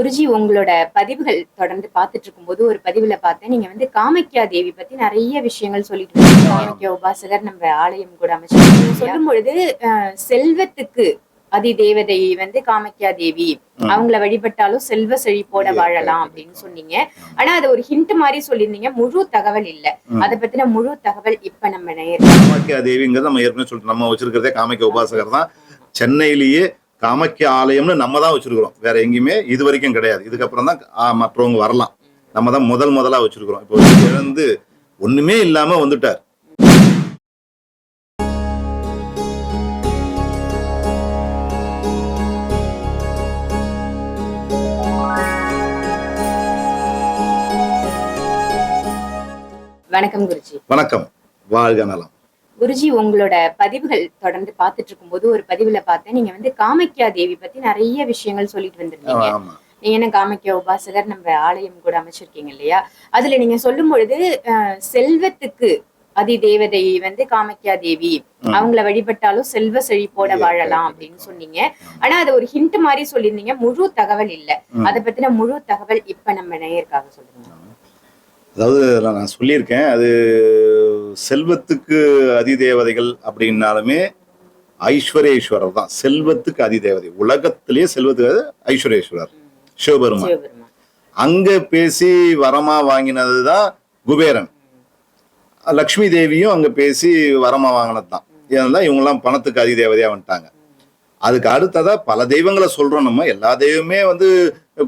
குருஜி உங்களோட பதிவுகள் தொடர்ந்து பார்த்துட்டு இருக்கும்போது ஒரு பதிவுல பார்த்தேன். நீங்க வந்து காமாக்கியா தேவி பத்தி நிறைய விஷயங்கள் சொல்லிட்டு இருக்கீங்க. காமாக்கியா உபாசகர் நம்ம ஆலயம் கூட அமைச்சிருக்கீங்க சொல்லும் பொழுது செல்வத்துக்கு அதி தேவதை வந்து காமாக்கியா தேவி. அவங்கள வழிபட்டாலும் செல்வ செழிப்போட வாழலாம். அப்படின்னு சொன்னீங்க. ஆனா அது ஒரு ஹிண்ட் மாதிரி சொல்லியிருந்தீங்க. முழு தகவல் இல்ல. அத பத்தின முழு தகவல் இப்ப நம்ம காமாக்கியா தேவிங்கிறது நம்ம ஏற்கனவே சொல்லிட்டு நம்ம வச்சிருக்கிறதே காமாக்கிய உபாசகர் தான். சென்னையிலேயே காமாக்கிய ஆலயம்னு நம்ம தான் வச்சிருக்கிறோம். வேற எங்கேயுமே இது வரைக்கும் கிடையாது. இதுக்கப்புறம் தான் மற்றவங்க வரலாம். நம்ம தான் முதல் முதலா வச்சிருக்கிறோம். இப்போ இழந்து ஒண்ணுமே இல்லாம வந்துட்டார். வணக்கம் குருஜி. வணக்கம். வாழ்க நலம். குருஜி உங்களோட பதிவுகள் தொடர்ந்து பார்த்துட்டு இருக்கும்போது ஒரு பதிவுல பார்த்தேன். நீங்க வந்து காமாக்கியா தேவி பத்தி நிறைய விஷயங்கள் சொல்லிட்டு வந்திருந்தீங்க. நீங்க என்ன காமாக்கியா உபாசகர் நம்ம ஆலயம் கூட அமைச்சிருக்கீங்க இல்லையா? அதுல நீங்க சொல்லும் பொழுது செல்வத்துக்கு அதி தேவதை வந்து காமாக்கியா தேவி. அவங்கள வழிபட்டாலும் செல்வ செழிப்போட வாழலாம். அப்படின்னு சொன்னீங்க. ஆனா அது ஒரு ஹிண்ட் மாதிரி சொல்லியிருந்தீங்க. முழு தகவல் இல்ல. அத பத்தின முழு தகவல் இப்ப நம்ம நேயருக்காக சொல்லுங்க. அதாவது நான் சொல்லியிருக்கேன் அது செல்வத்துக்கு அதிதேவதைகள் அப்படின்னாலுமே ஐஸ்வர்யேஸ்வரர் தான். செல்வத்துக்கு அதிதேவதை. உலகத்திலேயே செல்வத்துக்கு ஐஸ்வர்யேஸ்வரர் சிவபெருமான். சிவபெருமான். அங்க பேசி வரமா வாங்கினது தான் குபேரன். லக்ஷ்மி தேவியும் அங்க பேசி வரமா வாங்கினது தான் ஏன்னா இவங்கெல்லாம் பணத்துக்கு அதிதேவதையா வந்துட்டாங்க. அதுக்கு அடுத்ததா பல தெய்வங்களை சொல்றோம் நம்ம. எல்லா தெய்வமே வந்து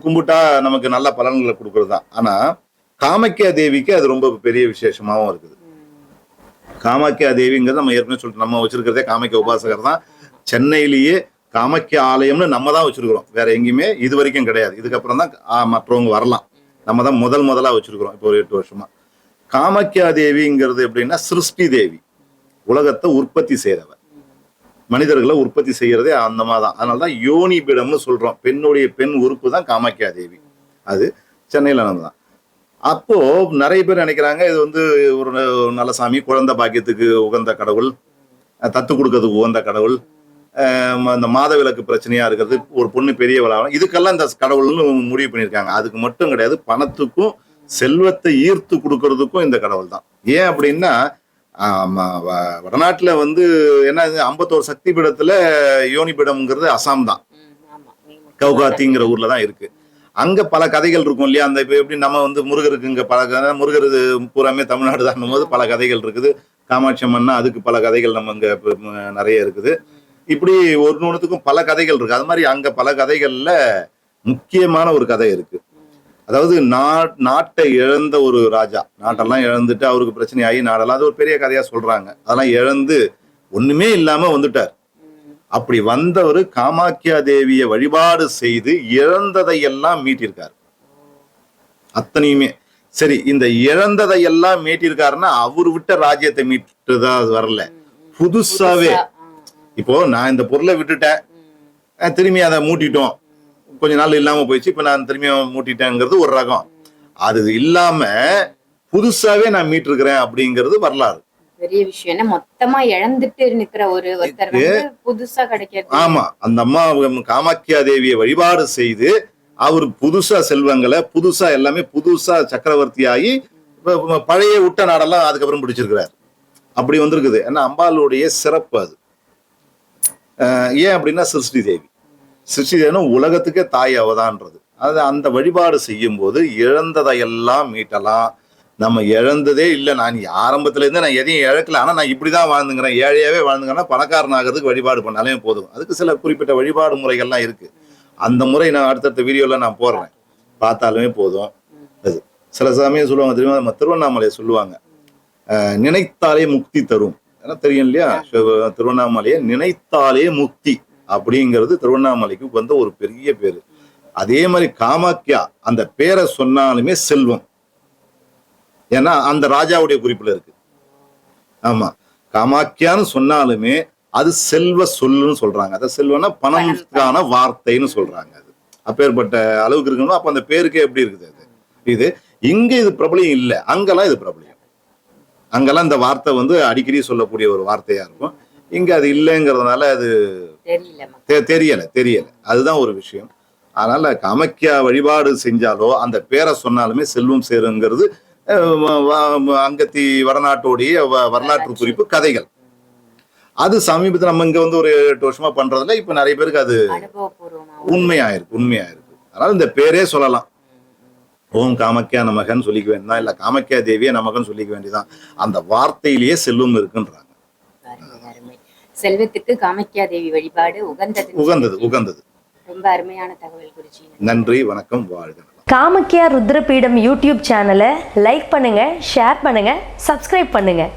கும்பிட்டா நமக்கு நல்ல பலன்களை கொடுக்கறது தான் ஆனா காமாக்கியா தேவிக்கு அது ரொம்ப பெரிய விசேஷமாகவும் இருக்குது. காமாக்கியா தேவிங்கிறது நம்ம ஏற்கனவே சொல்லிட்டு நம்ம வச்சிருக்கிறதே காமாக்கிய உபாசகர் தான். சென்னையிலேயே காமாக்கியா ஆலயம்னு நம்ம தான் வச்சிருக்கிறோம். வேற எங்கேயுமே இது வரைக்கும் கிடையாது. இதுக்கப்புறம் தான் மற்றவங்க வரலாம். நம்ம தான் முதல் முதலாக வச்சிருக்கிறோம் இப்போ ஒரு எட்டு வருஷமா. காமாக்கியா தேவிங்கிறது எப்படின்னா சிருஷ்டி தேவி. உலகத்தை உற்பத்தி செய்றவ மனிதர்களை உற்பத்தி செய்கிறதே அந்த மாதிரி தான். அதனால தான் யோனி பீடம்னு பெண்ணுடைய பெண் உறுப்பு தான் காமாக்கியா தேவி. அது சென்னையில் தான். அப்போ நிறைய பேர் நினைக்கிறாங்க இது வந்து ஒரு நல்ல சாமி குழந்தை பாக்கியத்துக்கு உகந்த கடவுள் தத்து கொடுக்கறதுக்கு உகந்த கடவுள் அந்த மாத விளக்கு பிரச்சனையா இருக்கிறது ஒரு பொண்ணு பெரியவளாகும் இதுக்கெல்லாம் இந்த கடவுள்னு முடிவு பண்ணியிருக்காங்க. அதுக்கு மட்டும் கிடையாது பணத்துக்கும் செல்வத்தை ஈர்த்து கொடுக்கறதுக்கும் இந்த கடவுள் தான். ஏன் அப்படின்னா வடநாட்டுல வந்து என்ன இது, ஐம்பத்தோரு சக்தி பீடத்துல யோனி பீடம்ங்கிறது அசாம் தான் கவுகாத்திங்கிற ஊர்ல தான் இருக்கு. அங்க பல கதைகள் இருக்கும் இல்லையா? அந்த இப்போ எப்படி நம்ம வந்து முருகருக்கு இங்க பல கதை முருகர் பூராமே தமிழ்நாடு தான் போது பல கதைகள் இருக்குது. காமாட்சி அம்மன்னா அதுக்கு பல கதைகள் நம்ம இங்க நிறைய இருக்குது. இப்படி ஒரு நூலத்துக்கும் பல கதைகள் இருக்கு. அது மாதிரி அங்க பல கதைகள்ல முக்கியமான ஒரு கதை இருக்கு. அதாவது நா நாட்டை இழந்த ஒரு ராஜா. நாட்டெல்லாம் இழந்துட்டு அவருக்கு பிரச்சனை ஆகி நாடெல்லாம் அது ஒரு பெரிய கதையா சொல்றாங்க. அதெல்லாம் இழந்து ஒண்ணுமே இல்லாம வந்துட்டார். அப்படி வந்தவர் காமாக்கியா தேவியை வழிபாடு செய்து இழந்ததை எல்லாம் மீட்டிருக்கார். அத்தனையுமே. சரி இந்த இழந்ததை எல்லாம் மீட்டிருக்காருன்னா அவர் விட்ட ராஜ்யத்தை மீட்டுதான் அது வரல. புதுசாவே. இப்போ நான் இந்த பொருளை விட்டுட்டேன். திரும்பி அதை மூட்டிட்டோம். கொஞ்ச நாள் இல்லாம போயிடுச்சு. இப்ப நான் திரும்பி மூட்டிட்டேங்கிறது ஒரு ரகம். அது இல்லாம புதுசாவே நான் மீட்டிருக்கிறேன் அப்படிங்கிறது வரலாறு. பெரிய விஷயம். என்ன மொத்தமா இழந்துட்டு நிக்கிற ஒரு ஒருத்தர் வந்து புதுசா கிடைக்கிறது. ஆமா அந்த அம்மா காமாக்கியா தேவியை வழிபாடு செய்து அவர் புதுசா செல்வங்களை புதுசா எல்லாமே புதுசா சக்கரவர்த்தி ஆகி பழைய விட்ட நாடெல்லாம் அதுக்கப்புறம் பிடிச்சிருக்கிறார். அப்படி வந்திருக்குது. ஏன்னா அம்பாளுடைய சிறப்பு அது. ஏன் அப்படின்னா சிருஷ்டி தேவி. சிருஷ்டி தேவினா உலகத்துக்கே தாய் அவதான்றது. அது அந்த வழிபாடு செய்யும் போது இழந்ததையெல்லாம் மீட்டலாம். நம்ம இழந்ததே இல்லை. நான் ஆரம்பத்துலேருந்து நான் எதையும் இழக்கல. ஆனால் நான் இப்படி தான் வாழ்ந்துங்கிறேன் ஏழையாகவே வாழ்ந்துங்கன்னா பணக்காரன் ஆகிறதுக்கு வழிபாடு பண்ணாலே போதும். அதுக்கு சில குறிப்பிட்ட வழிபாடு முறைகள்லாம் இருக்குது அந்த முறை நான் அடுத்தடுத்த வீடியோவில் நான் போடுறேன். பார்த்தாலுமே போதும். அது சில சமயம் சொல்லுவாங்க தெரியுமா? நம்ம திருவண்ணாமலையை சொல்லுவாங்க. நினைத்தாலே முக்தி தரும். ஏன்னா தெரியும் இல்லையா? திருவண்ணாமலையை நினைத்தாலே முக்தி அப்படிங்கிறது திருவண்ணாமலைக்கு வந்த ஒரு பெரிய பேர். அதே மாதிரி காமாக்கியா அந்த பேரை சொன்னாலுமே செல்வம். ஏன்னா அந்த ராஜாவுடைய குறிப்புல இருக்கு. ஆமா. காமாக்கியான்னு சொன்னாலுமே அது செல்வ சொல்லுன்னு சொல்றாங்க. அது செல்வம்னா பணம்கான வார்த்தைன்னு சொல்றாங்க அது. அப்பேற்பட்ட அளவுக்கு இருக்கணும். அப்ப அந்த பேருக்கே எப்படி இருக்குது அது? இது இங்க இது பிரபலம் இல்லை. அங்கெல்லாம் இது பிரபலம் அங்கெல்லாம் இந்த வார்த்தை வந்து அடிக்கடி சொல்லக்கூடிய ஒரு வார்த்தையா இருக்கும். இங்க அது இல்லைங்கிறதுனால அது தெரியல தெரியல தெரியல. அதுதான் ஒரு விஷயம். அதனால காமாக்கியா வழிபாடு செஞ்சாலோ அந்த பேரை சொன்னாலுமே செல்வம் சேருங்கிறது அங்கத்தி வடநாட்டோடைய வ- வரலாற்று குறிப்பு கதைகள். அது சமீபத்தில் நம்ம இங்க வந்து ஒரு எட்டு வருஷமா பண்றதுல இப்ப நிறைய பேருக்கு அது உண்மையாயிருக்கு உண்மையாயிருக்கு. அதனால இந்த பேரே சொல்லலாம். ஓம் காமாக்கியா நமகன் சொல்லிக்க வேண்டியதான் இல்ல காமாக்கியா தேவியே நமகன் சொல்லிக்க வேண்டியதான் அந்த வார்த்தையிலேயே செல்வம் இருக்குன்றாங்க. செல்வத்துக்கு காமாக்கியா தேவி வழிபாடு உகந்தது. உகந்தது உகந்தது. ரொம்ப அருமையான தகவல் குறிச்சி நன்றி வணக்கம் வாழ்க. காமக்கியா ருத்ரபீடம் யூடியூப் சேனலை லைக் பண்ணுங்கள் ஷேர் பண்ணுங்கள் சப்ஸ்கிரைப் பண்ணுங்கள்